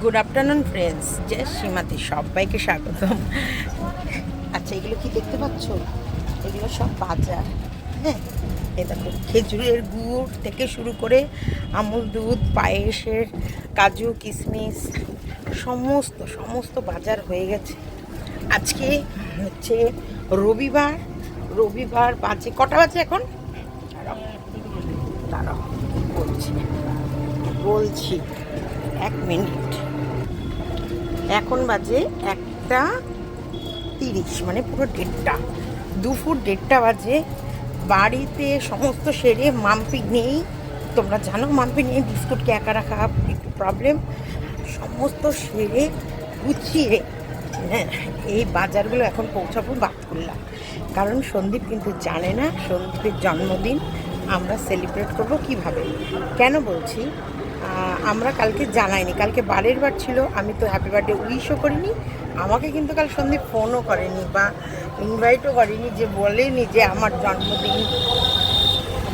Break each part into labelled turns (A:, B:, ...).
A: Good afternoon friends যে সীমাতি সবাইকে স্বাগতম। আচ্ছা এগুলো কি দেখতে পাচ্ছ? এগুলো সব বাজার। হ্যাঁ এই দেখো, খেজুরের গুড় থেকে শুরু করে আমুল দুধ, পায়েসের কাজু, কিশমিশ, সমস্ত সমস্ত বাজার হয়ে গেছে। আজকে হচ্ছে রবিবার। রবিবার বাজে, কটা বাজে এখন? বলছি। বলছি। এক মিনিট। এখন বাজে একটা তিরিশ মানে পুরো দেড়টা। দুপুর দেড়টা বাজে। বাড়িতে সমস্ত সেরে মাম্পি নেই। তোমরা জানো মাম্পি নেই বিস্কুটকে একা রাখা একটু প্রবলেম সমস্ত সেরে গুছিয়ে হ্যাঁ, এই বাজারগুলো এখন পৌঁছাবো বাদ করলাম কারণ সন্দীপ কিন্তু জানে না সন্দীপের জন্মদিন আমরা সেলিব্রেট করব কীভাবে? কেন বলছি? আমরা কালকে জানাইনি। কালকে বারের বার ছিল, আমি তো হ্যাপি বার্থডে উইশও করিনি। আমাকে কিন্তু কাল সন্দীপ ফোনও করেনি বা ইনভাইটও করেনি যে বলেনি যে আমার জন্মদিন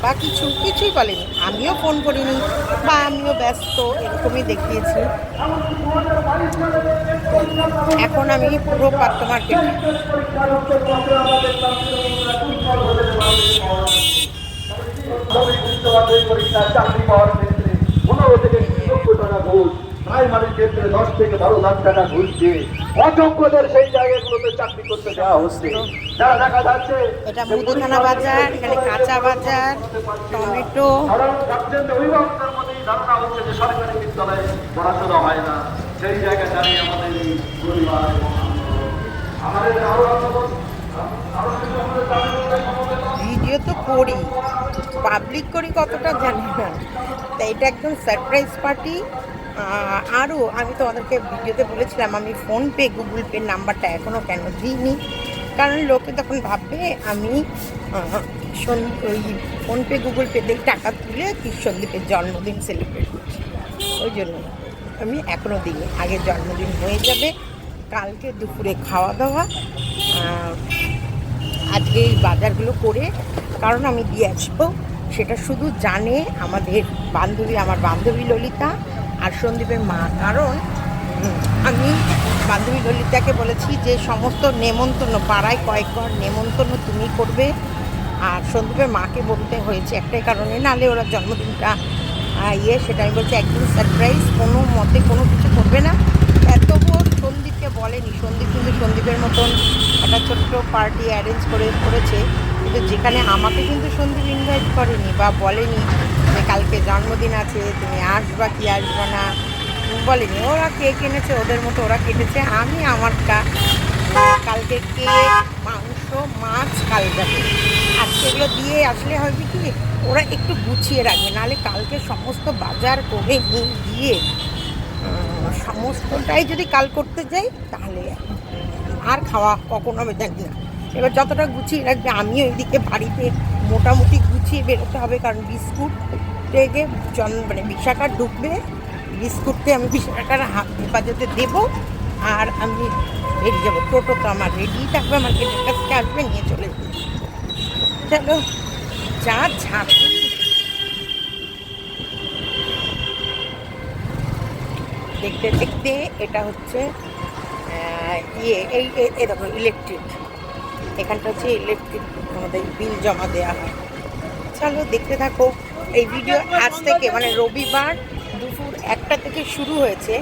A: বা কিছু, কিছুই বলেনি। আমিও ফোন করিনি বা আমিও ব্যস্ত, এরকমই দেখিয়েছি। এখন আমি পুরো পাত্র মার্কেট
B: চাকরি পাওয়ার ক্ষেত্রে পনেরো থেকে লক্ষ টাকা ঘুষ প্রাইমারি ক্ষেত্রে দশ থেকে বারো লাখ টাকা ঘুষ দিয়ে অযোগ্যদের সেই জায়গাগুলোতে চাকরি করতে দেওয়া হচ্ছে। যারা দেখা যাচ্ছে
A: এটা মুদিখানা বাজার এখানে কাঁচা বাজার টমেটো।
B: সাধারণ গার্জেন অভিভাবকদের মধ্যেই ধারণা হচ্ছে যে সরকারি বিদ্যালয়ে পড়াশোনা হয় না। সেই জায়গায় দাঁড়িয়ে আমাদের এই পরিবার আমাদের আরও আন্দোলন আরও কিছু আমাদের দাবি সমবেত।
A: ভিডিও তো করি। পাবলিক করি কতটা জানি না। তা এটা একদম সারপ্রাইজ পার্টি আরও আমি তোমাদেরকে ভিডিওতে বলেছিলাম, আমি ফোনপে গুগল পে নাম্বারটা এখনও কেন দিইনি? কারণ লোকে তখন ভাববে, আমি ওই ফোনপে গুগল পে দিয়ে টাকা তুলে কি সন্দীপের জন্মদিন সেলিব্রেট করছি। ওই জন্য আমি এখনও দিইনি। আগে জন্মদিন হয়ে যাবে, কালকে দুপুরে খাওয়া দাওয়া আজকে এই বাজারগুলো করে, কারণ আমি দিয়ে আসব। সেটা শুধু জানে আমাদের বান্ধবী, আমার বান্ধবী ললিতা আর সন্দীপের মা। কারণ আমি বান্ধবী ললিতাকে বলেছি যে, সমস্ত নেমন্তন্ন, পাড়ায় কয়েক ঘর নেমন্তন্ন তুমি করবে। আর সন্দীপের মাকে বলতে হয়েছে একটাই কারণে, নালে ওরা জন্মদিনটা ইয়ে সেটা আমি বলছি একদম সারপ্রাইজ কোনো মতে কোনো কিছু করবে না। এতবো সন্দীপকে বলেনি। সন্দীপ কিন্তু সন্দীপের মতন একটা ছোট্ট পার্টি অ্যারেঞ্জ করে করেছে। কিন্তু যেখানে আমাকে কিন্তু সন্দীপ ইনভাইট করেনি বা বলেনি যে কালকে জন্মদিন আছে, তুমি আসবা কি আসবা না। বলেনি, ওরা কে কিনেছে ওদের মতো ওরা কেটেছে, আমি আমারটা কালকে কেক মাংস, মাছ কাল যাবে। আজকে এগুলো দিয়ে আসলে হবে কি, ওরা একটু গুছিয়ে রাখবে, নাহলে কালকে সমস্ত বাজার করে নিয়ে গিয়ে সমস্তটাই যদি কাল করতে যাই, তাহলে আর খাওয়া কখন হবে জানি না। এবার যতটা গুছিয়ে রাখবে, আমিও এদিকে বাড়িতে মোটামুটি গুছিয়ে বেরোতে হবে, কারণ বিস্কুট থেকে মানে বিশাখা ঢুকবে, বিস্কুটকে আমি বিশাখার হাত বাজাতে দেবো, আর আমি বেরিয়ে যাব। টোটো তো আমার রেডি থাকবে আমার গেটের কাছ আসবে, নিয়ে চলে যাবে। চলো, যা ঝাঁপ দেখতে দেখতে এটা হচ্ছে ইয়ে এই দেখো ইলেকট্রিক এখানটা হচ্ছে ইলেকট্রিক আমাদের বিল জমা দেওয়া হয়। চলো দেখতে থাকো, এই ভিডিও আজ থেকে মানে রবিবার দুপুর একটা থেকে শুরু হয়েছে,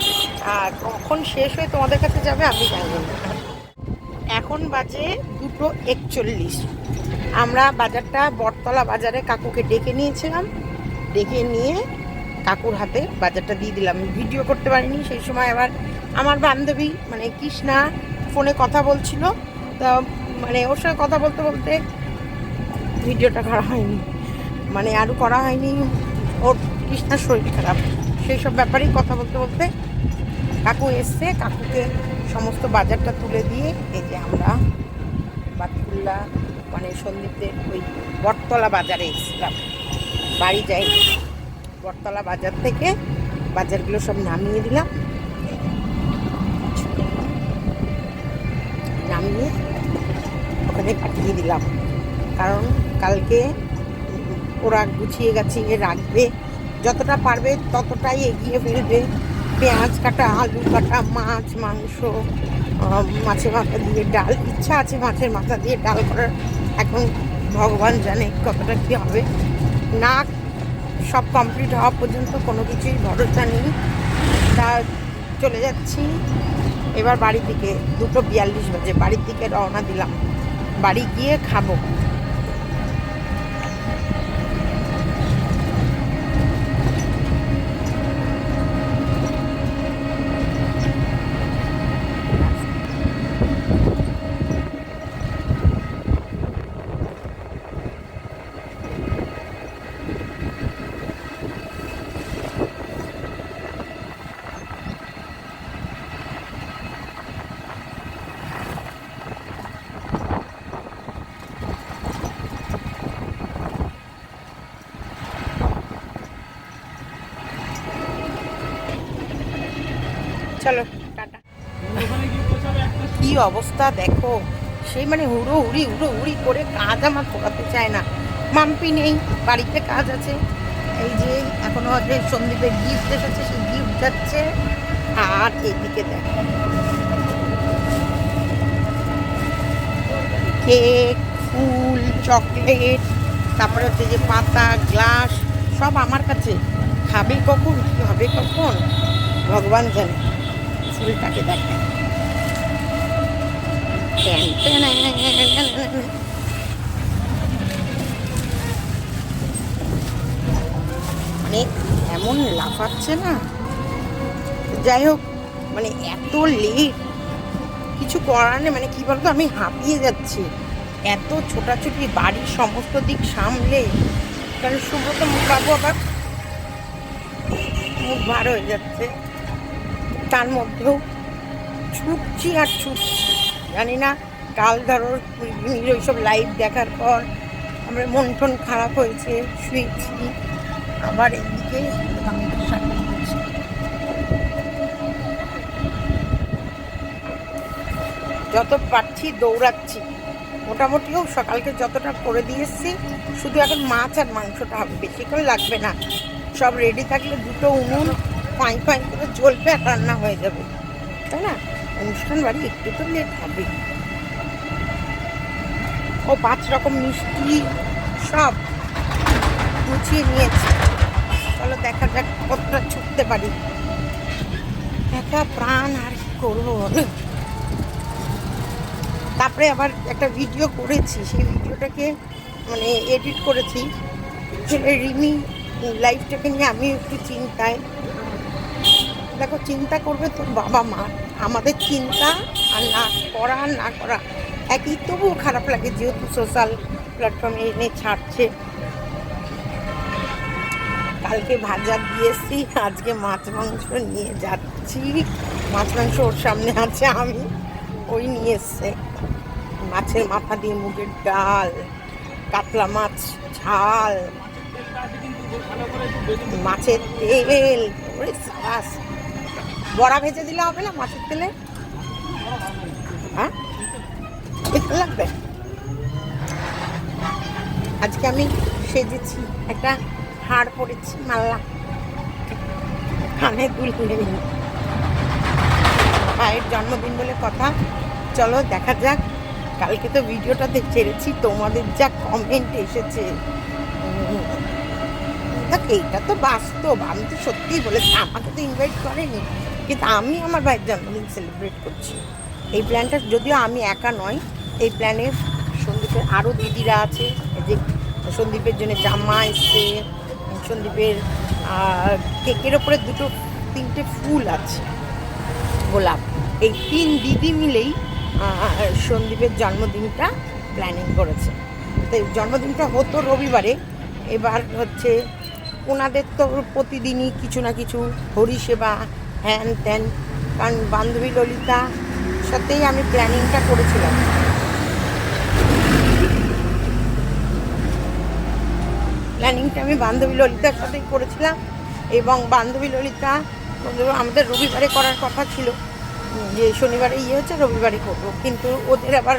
A: আর কখন শেষ হয়ে তোমাদের কাছে যাবে আমি জানি না। এখন বাজে দুটো একচল্লিশ। আমরা বাজারটা বটতলা বাজারে কাকুকে ডেকে নিয়েছিলাম, ডেকে নিয়ে কাকুর হাতে বাজারটা দিয়ে দিলাম। ভিডিও করতে পারিনি, সেই সময় আবার আমার বান্ধবী মানে কৃষ্ণা, ফোনে কথা বলছিল। তা মানে ওর সঙ্গে কথা বলতে বলতে ভিডিওটা করা হয়নি। মানে আরও করা হয়নি। ওর কৃষ্ণার শরীর খারাপ। সেই সব ব্যাপারেই কথা বলতে বলতে কাকু এসছে। কাকুকে সমস্ত বাজারটা তুলে দিয়ে এই যে আমরা বাতকুল্লা মানে সন্দীপদের ওই বটতলা বাজারে এসেছিলাম। বাড়ি যাই। বটতলা বাজার থেকে বাজারগুলো সব নামিয়ে দিলাম। নামিয়ে ওখানে পাঠিয়ে দিলাম। কারণ কালকে ওরা গুছিয়ে গাছিয়ে রাখবে। যতটা পারবে ততটাই এগিয়ে ফেলবে। পেঁয়াজ কাটা, আলু কাটা, মাছ, মাংস মাছের মাথা দিয়ে ডাল। ইচ্ছা আছে মাছের মাথা দিয়ে ডাল করার। এখন ভগবান জানে কতটা কী হবে। না, সব কমপ্লিট হওয়া পর্যন্ত কোনো কিছুই ভরসা নেই। তা চলে যাচ্ছি। এবার বাড়ির দিকে, দুটো বিয়াল্লিশ বাজে, বাড়ির দিকে রওনা দিলাম। বাড়ি গিয়ে খাব চলো টাটা কি অবস্থা দেখো। সেই মানে হুড়ো হুড়ি হুড়ো হুড়ি করে কাজ আমার করাতে চায় না। মাম্পি নেই, বাড়িতে কাজ আছে। এই যে এখনও যে সন্দীপের গিফট এসেছে, সেই গিফট যাচ্ছে। আর এইদিকে দেখো। কেক, ফুল, চকলেট, তারপরে হচ্ছে যে পাতা, গ্লাস, সব আমার কাছে। খাবে কখন, কি হবে কখন? ভগবান জানে। ফুলটাকে দেখেন। মানে এমন লাফাচ্ছে না? যাই হোক মানে এত লেট কিছু করার নেই মানে কি বলতো, আমি হাঁপিয়ে যাচ্ছি। এত ছোটাছুটি, বাড়ির সমস্ত দিক সামলে। কারণ সুব্রত বাবু আবার মুখ ভার হয়ে যাচ্ছে। তার মধ্যেও ছুটছি আর ছুটছি। জানি না কাল ধরো রিমির ওইসব লাইভ দেখার পর আমার মন টন খারাপ হয়েছে, শুয়েছি। আবার এদিকে যত পারছি দৌড়াচ্ছি। মোটামুটিও সকালকে যতটা করে দিয়ে দিয়েছি শুধু এখন মাছ আর মাংসটা হবে বেশিক্ষণ লাগবে না। সব রেডি থাকলে দুটো উনুন, পাঁই পাঁই করে জ্বলবে আর রান্না হয়ে যাবে। তাই না? অনুষ্ঠান বাড়ি একটু তো লেট হবে। ও পাঁচ রকম মিষ্টি সব গুছিয়ে নিয়েছি। চলো দেখা যাক কতটা ছুটতে পারি। একটা প্রাণ আর কি করব বলো? তারপরে আবার একটা ভিডিও করেছি, সেই ভিডিওটাকে মানে এডিট করেছি। রিমি লাইফটাকে নিয়ে আমি একটু চিন্তায়। দেখো, চিন্তা করবে তোর বাবা মা। আমাদের চিন্তা আর না করা, আর না করা। একই তবুও খারাপ লাগে যেহেতু সোশ্যাল প্ল্যাটফর্মে এনে ছাড়ছে। কালকে ভাজা দিয়েছি আজকে মাছ মাংস নিয়ে যাচ্ছি। মাছ মাংস ওর সামনে আছে, আমি ওই নিয়ে এসছে। মাছের মাথা দিয়ে মুগের ডাল, কাতলা মাছ, ঝাল, মাছের তেল সাবাস বড়া ভেজে দিলে হবে না মাছের তেলে? হ্যাঁ? লাগবে? আজকে আমি সেজেছি, একটা হাড় পরেছি, মাল্লা। কানে দুল নেই। ভাইয়ের জন্মদিন বলে কথা। চলো, দেখা যাক। কালকে তো ভিডিওটাতে ছেড়েছি, তোমাদের যা কমেন্ট এসেছে। দেখ, এইটা তো বাস্তব। আমি তো সত্যিই বলেছি, আমাকে তো ইনভাইট করেনি। কিন্তু আমি আমার ভাইয়ের জন্মদিন সেলিব্রেট করছি। এই প্ল্যানটা যদিও আমি একা নয় এই প্ল্যানে সন্দীপের আরও দিদিরা আছে যে সন্দীপের জন্য জামা এসছে, সন্দীপের কেকের ওপরে দুটো, তিনটে ফুল আছে, গোলাপ। এই তিন দিদি মিলেই সন্দীপের জন্মদিনটা প্ল্যানিং করেছে। তো জন্মদিনটা হতো রবিবারে, এবার হচ্ছে ওনাদের তো প্রতিদিনই কিছু না কিছু হরিসেবা হ্যান ত্যান কারণ বান্ধবী ললিতা সাথেই আমি প্ল্যানিংটা করেছিলাম। প্ল্যানিংটা আমি বান্ধবী ললিতার সাথেই করেছিলাম এবং বান্ধবী ললিতা আমাদের রবিবারে করার কথা ছিল। যে শনিবারে ইয়ে হচ্ছে রবিবারে করব। কিন্তু ওদের আবার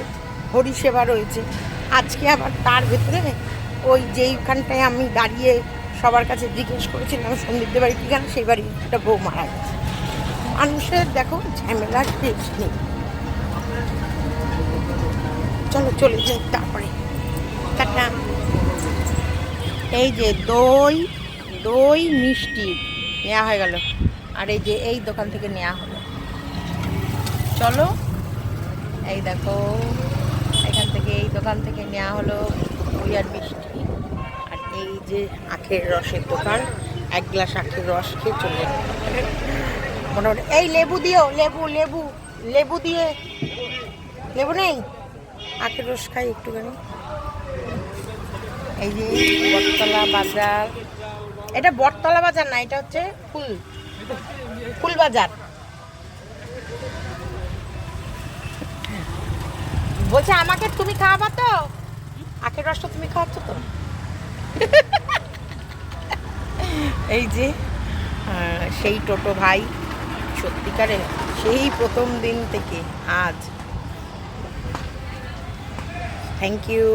A: হরি সেবা রয়েছে। আজকে আবার তার ভেতরে ওই যেইখানটায় আমি দাঁড়িয়ে সবার কাছে জিজ্ঞেস করেছিলাম, সন্দীপদের বাড়ি ঠিকানা সেই বাড়ির একটা বউ মারা গেছে। মানুষের দেখো ঝামেলার শেষ নেই। চলো, চলে যাই তারপরে। টাটা। এই যে দই দই মিষ্টি নেওয়া হয়ে গেল। আর এই যে এই দোকান থেকে নেওয়া হলো। চলো, এই দেখো, এখান থেকে এই দোকান থেকে নেওয়া হলো দই আর মিষ্টি। আর এই যে আখের রসের দোকান, এক গ্লাস আখের রস খেয়ে চলে। মোটামুটি। এই লেবু দিও, লেবু লেবু লেবু দিয়ে। লেবু নেই? আখের রস খাই একটুখানি। এই যে বটতলা বাজার। এটা বটতলা বাজার না, এটা হচ্ছে ফুল। ফুল বাজার। বলছে, আমাকে তুমি খাওয়াবা তো? আখের রসটা তুমি খাওয়াচ্ছ তো? এই যে সেই টোটো ভাই। সত্যিকারে সেই প্রথম দিন থেকে আজ। থ্যাংক ইউ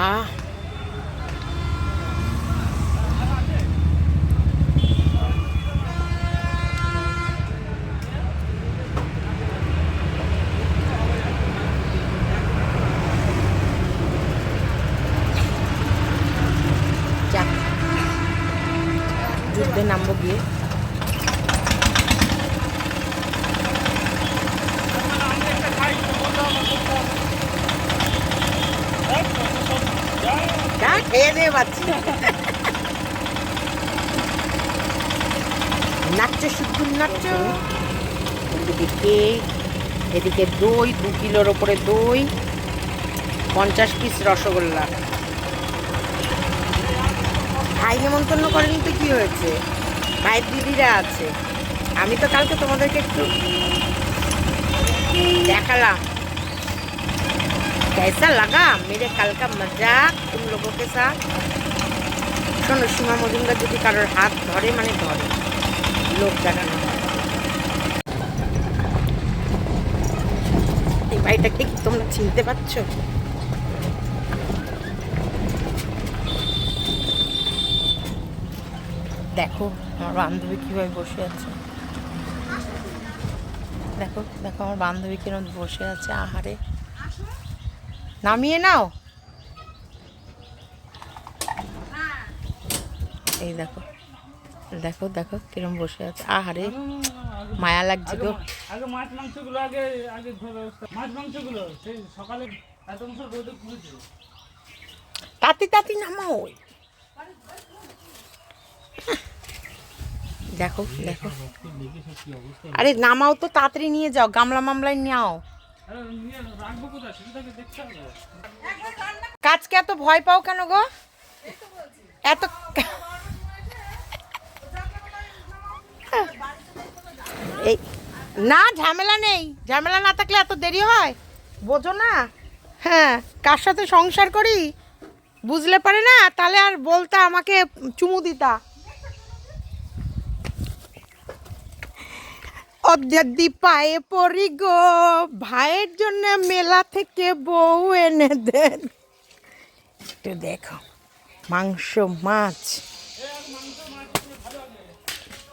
A: আহ যাক যুদ্ধে নামবো গিয়ে যা খেয়ে দিয়ে পাচ্ছি নাচছো শুদ্ধ নাচছো এদিকে কেক এদিকে দই দু কিলোর ওপরে দই পঞ্চাশ পিস রসগোল্লা ভাই নেমন্তন্ন করেনি তো কি হয়েছে ভাইয়ের দিদিরা আছে আমি তো কালকে তোমাদেরকে একটু দেখালাম कैसा लगा मेरे कल का मजाक तुम लोगों के साथ শোনো সীমা মজুমদার যদি কারোর হাত ধরে মানে ধরে লোক দেখানো বাড়িটাকে কি তোমরা চিনতে পারছ? দেখো, আমার বান্ধবী কীভাবে বসে আছে। দেখো দেখো, আমার বান্ধবী কিরম বসে আছে আহারে। নামিয়ে নাও। এই দেখো। দেখো দেখো কিরম বসে আছে। আহারে মায়া লাগছে গো।
C: আগে মাছ মাংসগুলো আগে আগে ব্যবস্থা। মাছ মাংসগুলো সেই সকালে এত বছর রোদে পুড়েছে
A: তাতি তাতি নামাও। দেখো দেখো। আরে নামাও তো তাড়াতাড়ি নিয়ে যাও গামলা মামলায় নাও
C: আরে নিয়ে রাখব কোথায়? সেটাকে দেখতে হবে।
A: কাজকে এত ভয় পাও কেন গো? এত এই, না, ঝামেলা নেই। ঝামেলা না থাকলে এত দেরি হয়? বোঝো না। হ্যাঁ কার সাথে সংসার করি? বুঝলে পারে না? তাহলে আর বলতা আমাকে চুমু দিতা। অদ্যাদি পায়ে পড়ি গো, ভাইয়ের জন্য মেলা থেকে বউ এনে দেন। একটু দেখো, মাংস, মাছ।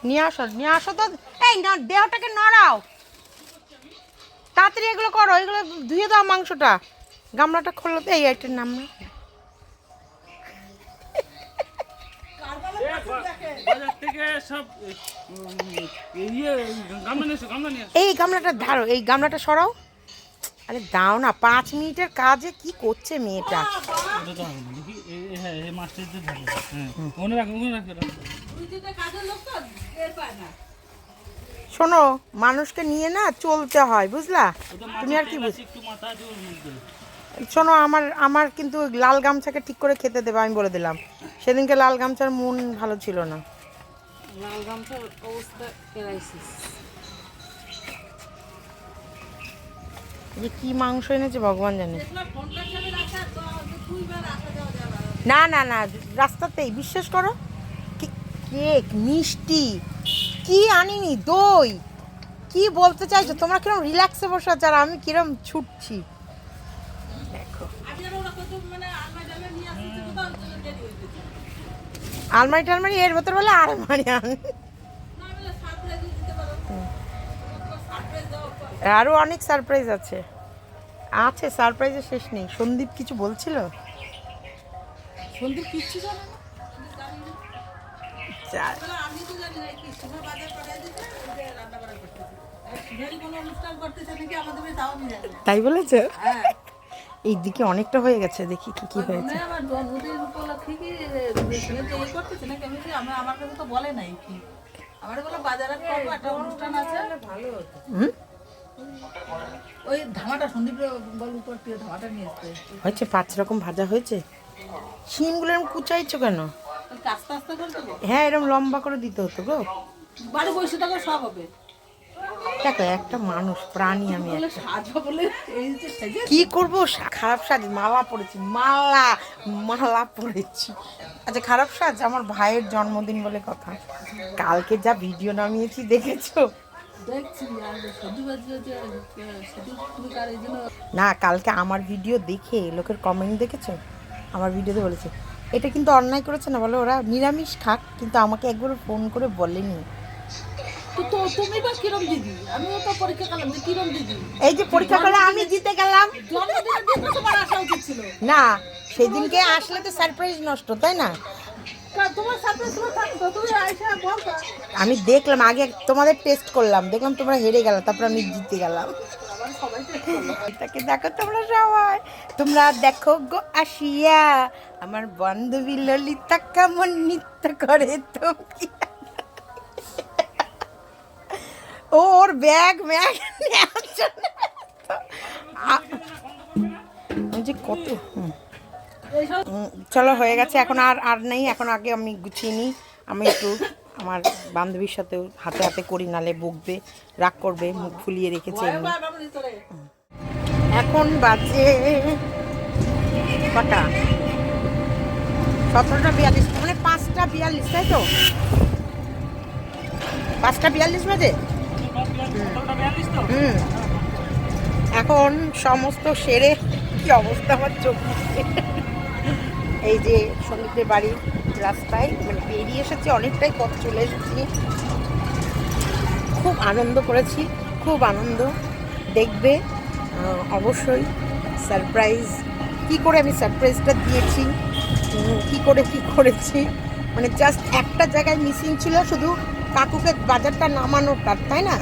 A: নিয়ে আসো নিয়ে আসো তো। এই দেহটাকে নড়াও। তাড়াতাড়ি এগুলো করো এগুলো ধুয়ে দাও মাংসটা। গামলাটা খোলো তো এই আইটার নাম না। এই গামলাটা ধারো এই গামলাটা সরাও। আরে দাও না, পাঁচ মিনিটের কাজে কি করছে মেয়েটা। শোনো, মানুষকে নিয়ে না চলতে হয়, বুঝলা? তুমি আর কি বুঝ শোনো, আমার আমার কিন্তু লাল গামছাকে ঠিক করে খেতে দেবে, আমি বলে দিলাম। সেদিনকে লাল গামছার মন ভালো ছিল না।
D: লাল গামছার অবস্থা
A: যে কি মাংস এনেছে ভগবান জানে। না না না রাস্তাতেই বিশ্বাস করো। কি- কেক মিষ্টি কি আনিনি দই কি বলতে চাইছো? তোমরা কিরম রিল্যাক্সে বসে আছো আর আমি কিরম ছুটছি? দেখো। আলমারি টালমারি এর ভেতর বলে আলমারি আন আরও অনেক সারপ্রাইজ আছে। আছে সারপ্রাইজের শেষ নেই। সন্দীপ কিছু বলছিল?
D: সন্দীপ কিচ্ছু জানে
A: তাই বলেছে?
D: হ্যাঁ।
A: এইদিকে অনেকটা হয়ে গেছে দেখি কি কি হয়েছে।
D: আমার ইয়ে আমার আমার কাছে তো বলে নাই কি। আমার বলে বাজারে করব একটা অনুষ্ঠান আছে। ভালো ওই ধামাটা সন্দীপ বল উপর থেকে ধামাটা নিয়ে আসতে।
A: হয়েছে পাঁচ রকম ভাজা হয়েছে। শিমগুলো এরকম কুচাইছো কেন?
D: কাস্তে আস্তে করে দেবো?
A: হ্যাঁ এরকম লম্বা করে দিতে হতো গো।
D: বাড়ি বসে থাকো সব হবে।
A: দেখো একটা মানুষ প্রাণী আমি
D: বলে
A: একটা।
D: সাজবা বলে এই যে সেজে
A: কি করব? খারাপ সাজ মালা পরেছি মালা মালা পরেছি। আচ্ছা খারাপ সাজ আমার ভাইয়ের জন্মদিন বলে কথা। কালকে যা ভিডিও নামিয়েছি দেখেছ? না কালকে আমার ভিডিও দেখে লোকের কমেন্ট দেখেছ? আমার ভিডিওতে বলেছে এটা কিন্তু অন্যায় করেছে না বলো ওরা নিরামিষ খাক কিন্তু আমাকে একবার ফোন করে বলেনি।
D: তো তো তুমি বা কিরম দিদি? আমিও তো পরীক্ষা করলাম কিরম দিদি?
A: এই যে পরীক্ষা করে আমি জিতে গেলাম। না সেদিনকে আসলে তো সারপ্রাইজ নষ্ট তাই না? আমি দেখলাম, আগে তোমাদের টেস্ট করলাম, দেখলাম তোমরা হেরে গেলাম তারপর আমি জিতে গেলাম। এটাকে দেখো তোমরা সবাই, তোমরা দেখো গো আসিয়া, আমার বান্ধবী ললিতা কেমন নৃত্য করে ও, ওর ব্যাগ ব্যাগ যে কত হুম। চলো, হয়ে গেছে। এখন আর আর নেই। এখন আগে আমি গুছিয়ে নিই। আমি একটু আমার বান্ধবীর সাথেও হাতে হাতে করি, নালে বকবে, রাগ করবে, মুখ ফুলিয়ে রেখেছে এখন বাজে কটা? সতেরোটা বিয়াল্লিশ। মানে পাঁচটা বিয়াল্লিশ, তাই তো? পাঁচটা বিয়াল্লিশ বাজে? হুম। এখন সমস্ত সেরে কি অবস্থা আমার চোখ। এই যে সন্দীপের বাড়ির রাস্তায় মানে বেরিয়ে এসেছি, অনেকটাই পথ চলে এসেছি। খুব আনন্দ করেছি, খুব আনন্দ। দেখবে অবশ্যই সারপ্রাইজ কি করে আমি সারপ্রাইজটা দিয়েছি? কি করে, কি করেছি? মানে জাস্ট একটা জায়গায় মিসিং ছিল, শুধু কাকুকে বাজারটা নামানোটা তাই না?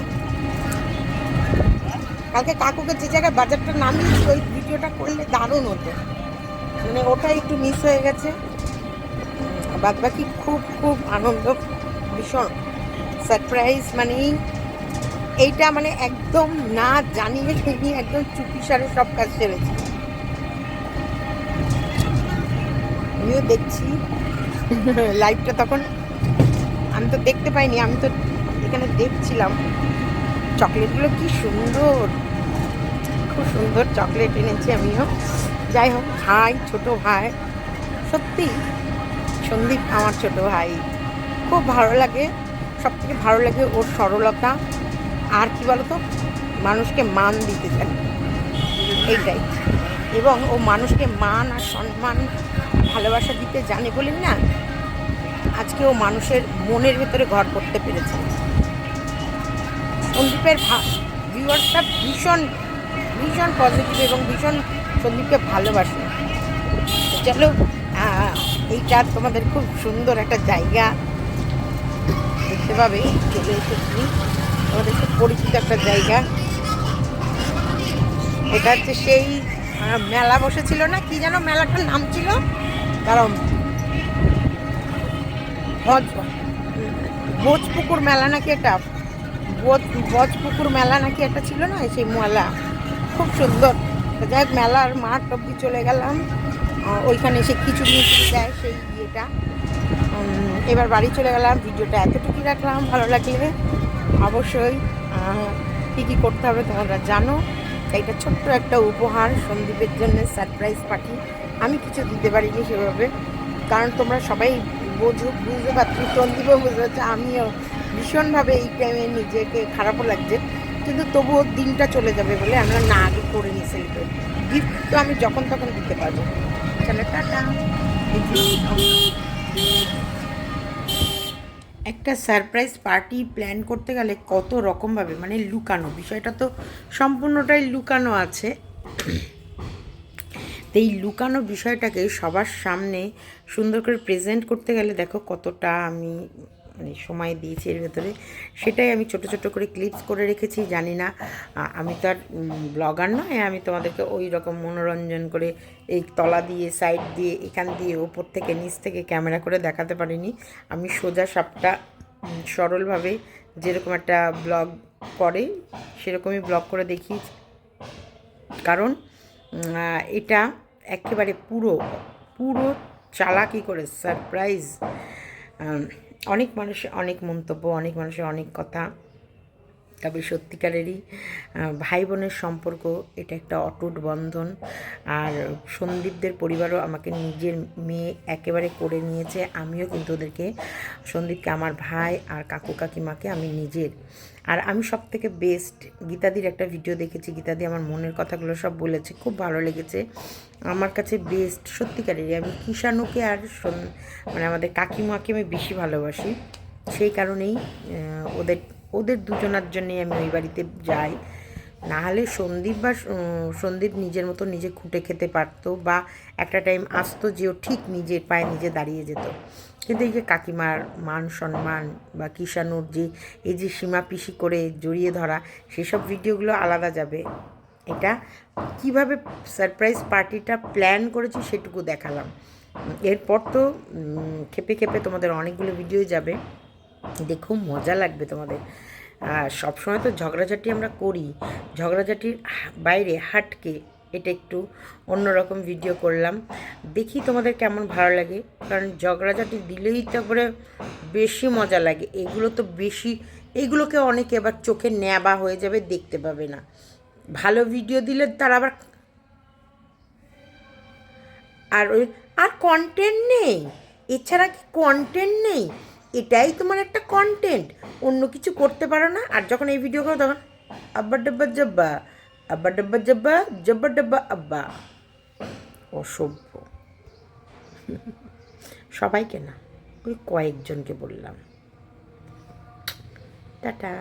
A: কালকে কাকুকে যে জায়গায় বাজারটা নামিয়েছি, ওই ভিডিওটা করলে দারুণ হতো। মানে ওটা একটু মিস হয়ে গেছে। বাদ বাকি খুব খুব আনন্দ, ভীষণ। সারপ্রাইজ মানেই এইটা মানে একদম না জানিয়ে শুনিয়ে একদম চুপি সারে সব কাজ সেরেছি আমিও দেখছি। লাইভটা তখন আমি তো দেখতে পাইনি, আমি তো এখানে দেখছিলাম। চকলেটগুলো কি সুন্দর। খুব সুন্দর চকলেট এনেছি আমিও। যাই হোক ভাই, ছোট ভাই, সত্যি সন্দীপ আমার ছোট ভাই। খুব ভালো লাগে সব থেকে ভালো লাগে ওর সরলতা। আর কি বলতো, মানুষকে মান দিতে চায়। এইটাই। এবং ও মানুষকে মান আর সম্মান, ভালোবাসা দিতে জানে বলে না, আজকে ও মানুষের মনের ভেতরে ঘর করতে পেরেছে। সন্দীপের ভিউয়ার্সটা ভীষণ ভীষণ পজিটিভ এবং ভীষণ সন্দীপকে ভালোবাসে। চলো এইটা তোমাদের খুব সুন্দর একটা জায়গা। দেখতে পাবে, চলে এসেছি। আমাদের খুব পরিচিত একটা জায়গা। এটা হচ্ছে সেই মেলা বসেছিল না? কি যেন মেলাটার নাম ছিল? কারণ ভজ ভোজপুকুর মেলা নাকি বোধ- বজপুকুর মেলা নাকি একটা ছিল না? সেই মেলা। খুব সুন্দর। যাই মেলার মাঠ অব্দি চলে গেলাম। ওইখানে সে খিচুড়ি মিচুড়ি দেয় সেই ইয়েটা। এবার বাড়ি চলে গেলাম, ভিডিওটা এতটুকুই রাখলাম, ভালো লাগলে অবশ্যই কী কী করতে হবে তোমরা জানো। এইটা ছোট্ট একটা উপহার সন্দীপের জন্য সারপ্রাইজ পার্টি আমি কিছু দিতে পারিনি সেভাবে, কারণ তোমরা সবাই বোঝো, বুঝতে পারছি, সন্দীপও বুঝতে পারছ আমিও ভীষণভাবে এই টাইমে নিজেকে খারাপও লাগছে। কিন্তু তবুও দিনটা চলে যাবে বলে আমরা না আগে করে নিই সেলিব্রেট গিফট তো আমি যখন তখন দিতে পারব। টাটা। একটা সারপ্রাইজ পার্টি প্ল্যান করতে গেলে কত রকমভাবে মানে লুকানো। বিষয়টা তো সম্পূর্ণটাই লুকানো আছে। তো এই লুকানো বিষয়টাকে সবার সামনে সুন্দর করে প্রেজেন্ট করতে গেলে দেখো কতটা আমি মানে সময় দিয়েছি এর ভেতরে। সেটাই আমি ছোট ছোট করে ক্লিপস করে রেখেছি, জানি না। আমি তো আর ব্লগার নয়, আমি তোমাদেরকে ওই রকম মনোরঞ্জন করে এই তলা দিয়ে সাইড দিয়ে, এখান দিয়ে, ওপর থেকে, নিচ থেকে ক্যামেরা করে দেখাতে পারিনি। আমি সোজা সাপটা সরলভাবে যেরকম একটা ব্লগ করে, সেরকমই ব্লগ করে দেখিয়েছি। কারণ এটা একেবারে পুরো পুরো চালাকি করে সারপ্রাইজ অনেক মানুষের অনেক মন্তব্য, অনেক মানুষের অনেক কথা। তবে সত্যিকারেরই ভাই বোনের সম্পর্ক এটা একটা অটুট বন্ধন। আর সন্দীপদের পরিবারও আমাকে নিজের মেয়ে একেবারে করে নিয়েছে। আমিও কিন্তু ওদেরকে, সন্দীপকে আমার ভাই আর কাকু কাকিমাকে আমি নিজের আর আমি সব থেকে বেস্ট গীতাদির একটা ভিডিও দেখেছি। গীতাদি আমার মনের কথাগুলো সব বলেছে, খুব ভালো লেগেছে। আমার কাছে বেস্ট সত্যিকারেরই আমি কিষাণুকে আর মানে আমাদের কাকিমাকে আমি বেশি ভালোবাসি। সেই কারণেই ওদের ওদের দুজনার জন্যেই আমি ওই বাড়িতে যাই। না হলে সন্দীপ বা সন্দীপ নিজের মতো নিজে খুঁটে খেতে পারতো বা একটা টাইম আসতো যে ও ঠিক নিজের পায়ে নিজে দাঁড়িয়ে যেত। কিন্তু এই যে কাকিমার মান সম্মান বা কিষাণুর যে, এই যে সীমা পিসি করে জড়িয়ে ধরা, সেসব ভিডিওগুলো আলাদা যাবে। এটা কীভাবে সারপ্রাইজ পার্টিটা প্ল্যান করেছি সেটুকু দেখালাম। এরপর তো খেপে খেপে তোমাদের অনেকগুলো ভিডিও যাবে। দেখো মজা লাগবে তোমাদের। সবসময় তো ঝগড়াঝাটি আমরা করি। ঝগড়াঝাটির বাইরে হাটকে এটা একটু অন্যরকম ভিডিও করলাম। দেখি তোমাদের কেমন ভালো লাগে, কারণ ঝগড়াঝাটি দিলেই তো করে বেশি মজা লাগে। এগুলো তো বেশি, এগুলোকে অনেকে আবার চোখে ন্যাবা হয়ে যাবে, দেখতে পাবে না। ভালো ভিডিও দিলে তার আবার আর ওই, আর কন্টেন্ট নেই। এছাড়া কি কন্টেন্ট নেই? এটাই তোমার একটা কন্টেন্ট অন্য কিছু করতে পারো না, আর যখন এই ভিডিও করো তখন আব্বা ডাব্বা জব্বা আব্বা ডাব্বা জব্বা জব্বা ডাব্বা আব্বা অসভ্য সবাইকে না ওই কয়েকজনকে বললাম। টাটা।